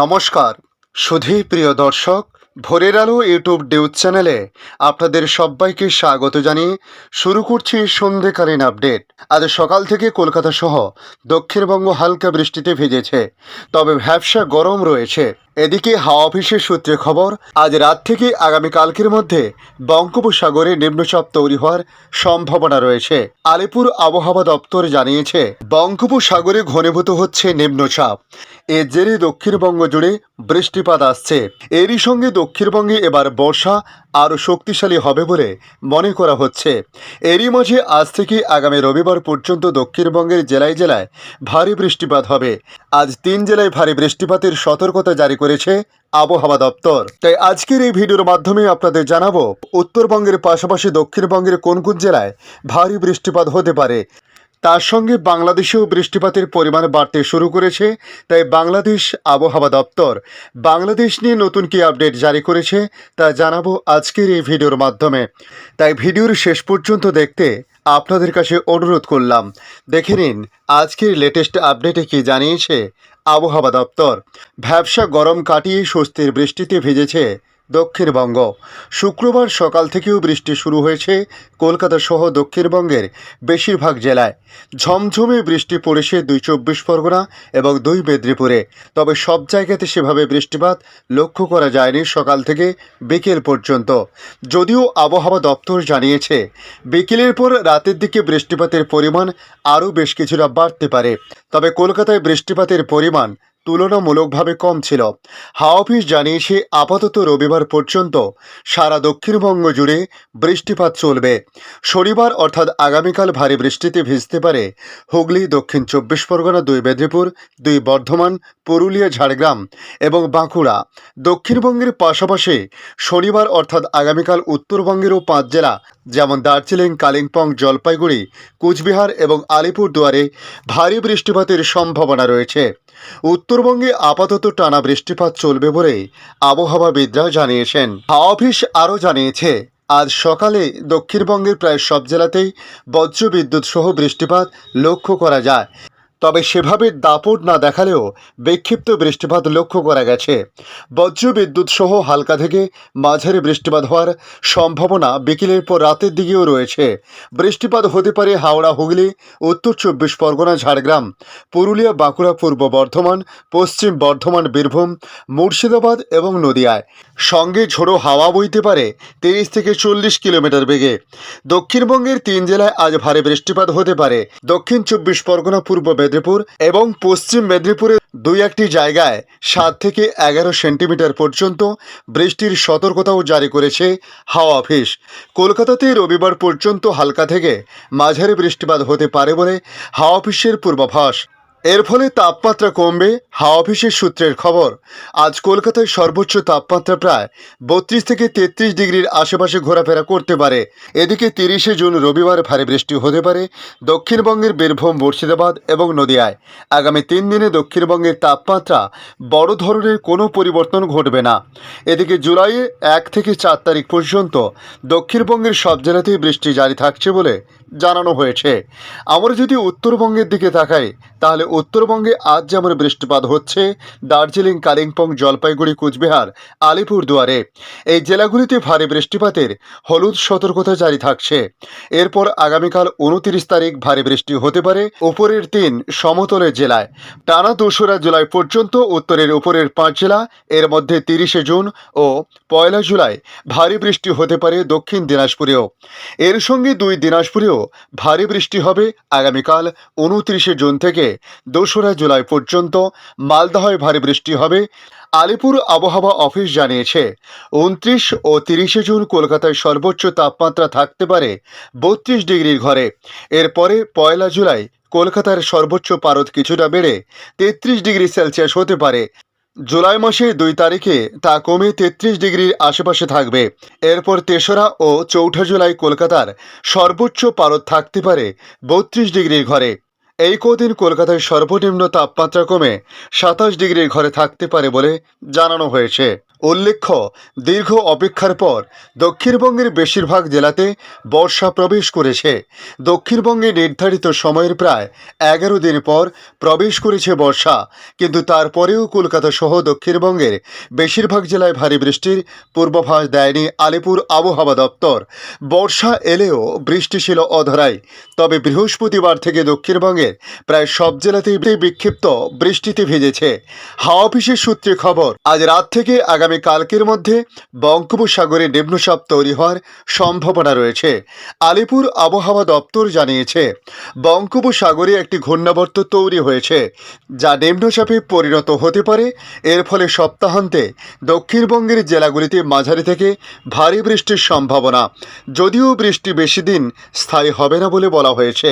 নমস্কার। সুধী প্রিয় দর্শক, ভোরের আলো ইউটিউব ডিউজ চ্যানেলে আপনাদের সবাইকে স্বাগত জানিয়ে শুরু করছি সন্ধেকালীন আপডেট। আজ সকাল থেকে কলকাতা সহ দক্ষিণবঙ্গ হালকা বৃষ্টিতে ভেজেছে, তবে ভ্যাবসা গরম রয়েছে। এদিকে হাওয়া অফিসের সূত্রে খবর, আজ রাত থেকে আগামীকালকের মধ্যে বঙ্গোপসাগরে নিম্নচাপ তৈরি হওয়ার সম্ভাবনা রয়েছে। আলিপুর আবহাওয়া দপ্তর জানিয়েছে, বঙ্গোপসাগরে ঘনীভূত হচ্ছে নিম্নচাপ। এর জেরে দক্ষিণবঙ্গ জুড়ে বৃষ্টিপাত আসছে। এরই সঙ্গে দক্ষিণবঙ্গে এবার বর্ষা আরও শক্তিশালী হবে বলে মনে করা হচ্ছে। এরই মাঝে আজ থেকে আগামী রবিবার পর্যন্ত দক্ষিণবঙ্গের জেলায় জেলায় ভারী বৃষ্টিপাত হবে। আজ তিন জেলায় ভারী বৃষ্টিপাতের সতর্কতা জারি করেছে আবহাওয়া দপ্তর। তাই আজকের এই ভিডিওর মাধ্যমে আপনাদের জানাব, উত্তরবঙ্গের পাশাপাশি দক্ষিণবঙ্গের কোন কোন জেলায় ভারী বৃষ্টিপাত হতে পারে? তার সঙ্গে বাংলাদেশেও বৃষ্টিপাতের পরিমাণ বাড়তে শুরু করেছে, তাই বাংলাদেশ আবহাওয়া দপ্তর। বাংলাদেশ নিয়ে নতুন কি আপডেট জারি করেছে তা জানাব আজকের এই ভিডিওর মাধ্যমে। তাই ভিডিওর শেষ পর্যন্ত দেখতে আপনাদের কাছে অনুরোধ করলাম। দেখে নিন, আজকের লেটেস্ট আপডেটে কি জানিয়েছে আবহাওয়া দপ্তর। ভ্যাবসা গরম কাটিয়ে স্বস্তির বৃষ্টিতে ভিজেছে দক্ষিণবঙ্গ। শুক্রবার সকাল থেকেও বৃষ্টি শুরু হয়েছে কলকাতা সহ দক্ষিণবঙ্গের বেশিরভাগ জেলায়। ঝমঝমে বৃষ্টি পড়েছে দুই চব্বিশ পরগনা এবং দুই মেদিনীপুরে। তবে সব জায়গাতে সেভাবে বৃষ্টিপাত লক্ষ্য করা যায়নি সকাল থেকে বিকেল পর্যন্ত। যদিও আবহাওয়া দপ্তর জানিয়েছে, বিকেলের পর রাতের দিকে বৃষ্টিপাতের পরিমাণ আরও বেশ কিছুটা বাড়তে পারে। তবে কলকাতায় বৃষ্টিপাতের পরিমাণ তুলনামূলকভাবে কম ছিল। হাওয়া অফিস জানিয়েছে, আপাতত রবিবার পর্যন্ত সারা দক্ষিণবঙ্গ জুড়ে বৃষ্টিপাত চলবে। শনিবার অর্থাৎ আগামীকাল ভারী বৃষ্টিতে ভিজতে পারে হুগলি, দক্ষিণ চব্বিশ পরগনা, দুই মেদিনীপুর, দুই বর্ধমান, পুরুলিয়া, ঝাড়গ্রাম এবং বাঁকুড়া। দক্ষিণবঙ্গের পাশাপাশি শনিবার অর্থাৎ আগামীকাল উত্তরবঙ্গেরও পাঁচ জেলা যেমন দার্জিলিং, কালিম্পং, জলপাইগুড়ি, কুচবিহার এবং আলিপুরদুয়ারে ভারী বৃষ্টিপাতের সম্ভাবনা রয়েছে। উত্তরবঙ্গে আপাতত টানা বৃষ্টিপাত চলবে বলে আবহাওয়াবিদরা জানিয়েছেন। হাওয়া অফিস আরও জানিয়েছে, আজ সকালে দক্ষিণবঙ্গের প্রায় সব জেলাতেই বজ্রবিদ্যুৎ সহ বৃষ্টিপাত লক্ষ্য করা যায়। তবে সেভাবে দাপট না দেখালেও বিক্ষিপ্ত বৃষ্টিপাত লক্ষ্য করা গেছে। বজ্রবিদ্যুৎ সহ হালকা থেকে মাঝারি বৃষ্টিপাত হওয়ার সম্ভাবনা বিকেলের পর রাতের দিকেও রয়েছে। বৃষ্টিপাত হতে পারে হাওড়া, হুগলি, উত্তর চব্বিশ পরগনা, ঝাড়গ্রাম, পুরুলিয়া, বাঁকুড়া, পূর্ব বর্ধমান, পশ্চিম বর্ধমান, বীরভূম, মুর্শিদাবাদ এবং নদিয়ায়। সঙ্গে ঝোড়ো হাওয়া বইতে পারে তিরিশ থেকে চল্লিশ কিলোমিটার বেগে। দক্ষিণবঙ্গের তিন জেলায় আজ ভারী বৃষ্টিপাত হতে পারে। দক্ষিণ চব্বিশ পরগনা, পূর্ব মেদিনীপুর এবং পশ্চিম মেদিনীপুরের দুই একটি জায়গায় সাত থেকে এগারো সেন্টিমিটার পর্যন্ত বৃষ্টির সতর্কতাও জারি করেছে হাওয়া অফিস। কলকাতাতে রবিবার পর্যন্ত হালকা থেকে মাঝারি বৃষ্টিপাত হতে পারে বলে হাওয়া অফিসের পূর্বাভাস। এর ফলে তাপমাত্রা কমবে, হাওয়া অফিসের সূত্রের খবর। আজ কলকাতায় সর্বোচ্চ তাপমাত্রা প্রায় বত্রিশ থেকে তেত্রিশ ডিগ্রির আশেপাশে ঘোরাফেরা করতে পারে। এদিকে তিরিশে জুন রবিবার ভারী বৃষ্টি হতে পারে দক্ষিণবঙ্গের বীরভূম, মুর্শিদাবাদ এবং নদিয়ায়। আগামী তিন দিনে দক্ষিণবঙ্গের তাপমাত্রা বড় ধরনের কোনো পরিবর্তন ঘটবে না। এদিকে জুলাইয়ে এক থেকে চার তারিখ পর্যন্ত দক্ষিণবঙ্গের সব জেলাতেই বৃষ্টি জারি থাকছে বলে জানানো হয়েছে। আমরা যদি উত্তরবঙ্গের দিকে তাকাই, তাহলে উত্তরবঙ্গে আজ যেমন বৃষ্টিপাত হচ্ছে, দার্জিলিং, কালিম্পং, জলপাইগুড়ি, কুচবিহার, আলিপুরদুয়ারে এই জেলাগুলিতে ভারী বৃষ্টিপাতের হলুদ সতর্কতা জারি থাকছে। এরপর আগামীকাল উনতিরিশ তারিখ ভারী বৃষ্টি হতে পারে উপরের তিন সমতলের জেলায়। টানা দোসরা জুলাই পর্যন্ত উত্তরের উপরের পাঁচ জেলা, এর মধ্যে তিরিশে জুন ও পয়লা জুলাই ভারী বৃষ্টি হতে পারে দক্ষিণ দিনাজপুরেও। এর সঙ্গে দুই দিনাজপুরেও ভারী বৃষ্টি হবে আগামীকাল উনত্রিশে জুন থেকে দোসরা জুলাই পর্যন্ত মালদহে ভারী বৃষ্টি হবে। আলিপুর আবহাওয়া অফিস জানিয়েছে, উনত্রিশ ও তিরিশে জুন কলকাতায় সর্বোচ্চ তাপমাত্রা থাকতে পারে বত্রিশ ডিগ্রির ঘরে। এরপরে পয়লা জুলাই কলকাতার সর্বোচ্চ পারদ কিছুটা বেড়ে তেত্রিশ ডিগ্রি সেলসিয়াস হতে পারে। জুলাই মাসের দুই তারিখে তা কমে তেত্রিশ ডিগ্রির আশেপাশে থাকবে। এরপর তেসরা ও চৌঠা জুলাই কলকাতার সর্বোচ্চ পারদ থাকতে পারে বত্রিশ ডিগ্রির ঘরে। এই কদিন কলকাতায় সর্বনিম্ন তাপমাত্রা কমে সাতাশ ডিগ্রির ঘরে থাকতে পারে বলে জানানো হয়েছে। উল্লেখ্য, দীর্ঘ অপেক্ষার পর দক্ষিণবঙ্গের বেশিরভাগ জেলাতে বর্ষা প্রবেশ করেছে। দক্ষিণবঙ্গে নির্ধারিত সময়ের প্রায় এগারো দিন পর প্রবেশ করেছে বর্ষা, কিন্তু তারপরেও কলকাতা সহ দক্ষিণবঙ্গের বেশিরভাগ জেলায় ভারী বৃষ্টির পূর্বাভাস দেয়নি আলিপুর আবহাওয়া দপ্তর। বর্ষা এলেও বৃষ্টি ছিল অধরাই, তবে বৃহস্পতিবার থেকে দক্ষিণবঙ্গের প্রায় সব জেলাতেই বিক্ষিপ্ত বৃষ্টিতে ভিজেছে। হাওয়া অফিসের সূত্রে খবর, আজ রাত থেকে আগামী কালকের মধ্যে বঙ্গোপসাগরে নিম্নচাপ তৈরি হওয়ার সম্ভাবনা রয়েছে। আলিপুর আবহাওয়া দপ্তর জানিয়েছে, বঙ্গোপসাগরে একটি ঘূর্ণাবর্ত তৈরি হয়েছে, যা নিম্নচাপে পরিণত হতে পারে। এর ফলে সপ্তাহান্তে দক্ষিণবঙ্গের জেলাগুলিতে মাঝারি থেকে ভারী বৃষ্টির সম্ভাবনা। যদিও বৃষ্টি বেশি দিন স্থায়ী হবে না বলে বলা হয়েছে।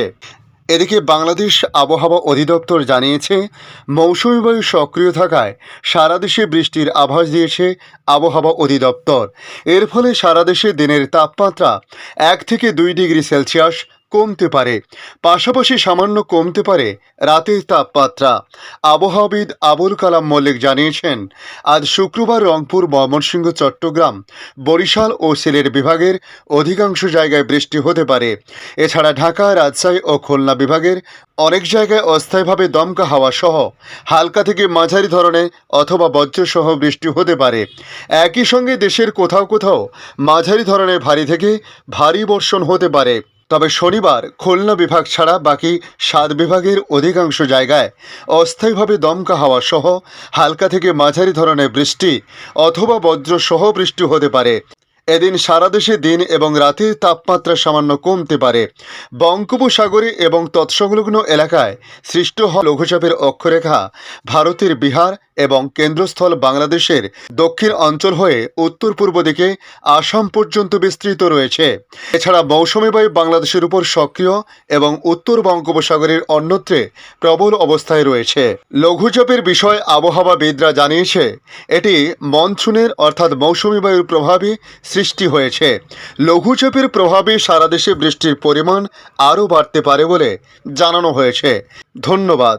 এদিকে বাংলাদেশ আবহাওয়া অধিদপ্তর জানিয়েছে, মৌসুমী বায়ু সক্রিয় থাকায় সারা দেশে বৃষ্টির আভাস দিয়েছে আবহাওয়া অধিদপ্তর। এর ফলে সারা দেশে দিনের তাপমাত্রা এক থেকে দুই ডিগ্রি সেলসিয়াস কমতে পারে। পাশাপাশি সামান্য কমতে পারে রাতের তাপমাত্রা। আবহাওয়াবিদ আবুল কালাম মল্লিক জানিয়েছেন, আজ শুক্রবার রংপুর, ময়মনসিংহ, চট্টগ্রাম, বরিশাল ও সিলেট বিভাগের অধিকাংশ জায়গায় বৃষ্টি হতে পারে। এছাড়া ঢাকা, রাজশাহী ও খুলনা বিভাগের অনেক জায়গায় অস্থায়ীভাবে দমকা হাওয়া সহ হালকা থেকে মাঝারি ধরনের অথবা বজ্রসহ বৃষ্টি হতে পারে। একই সঙ্গে দেশের কোথাও কোথাও মাঝারি ধরনের ভারী থেকে ভারী বর্ষণ হতে পারে। তবে শনিবার খুলনা বিভাগ ছাড়া বাকি সাত বিভাগের অধিকাংশ জায়গায় অস্থায়ীভাবে দমকা হাওয়া সহ হালকা থেকে মাঝারি ধরনের বৃষ্টি অথবা বজ্র সহ বৃষ্টি হতে পারে। এদিন সারা দেশে দিন এবং রাতের তাপমাত্রা সামান্য কমতে পারে। বঙ্গোপসাগরে এবং তৎসংলগ্ন এলাকায় সৃষ্ট হওয়া লঘুচাপের অক্ষরেখা। ভারতের বিহার এবং কেন্দ্রস্থল বাংলাদেশের দক্ষিণ অঞ্চল হয়ে উত্তর পূর্ব দিকে আসাম পর্যন্ত বিস্তৃত রয়েছে। এছাড়া মৌসুমী বায়ু বাংলাদেশের উপর সক্রিয় এবং উত্তর বঙ্গোপসাগরের অন্যত্রে প্রবল অবস্থায় রয়েছে। লঘুচাপের বিষয় আবহাওয়াবিদরা জানিয়েছে, এটি মনসুনের অর্থাৎ মৌসুমী বায়ুর প্রভাবে সৃষ্টি হয়েছে। লঘুচাপের প্রভাবে সারা দেশে বৃষ্টির পরিমাণ আরও বাড়তে পারে বলে জানানো হয়েছে। ধন্যবাদ।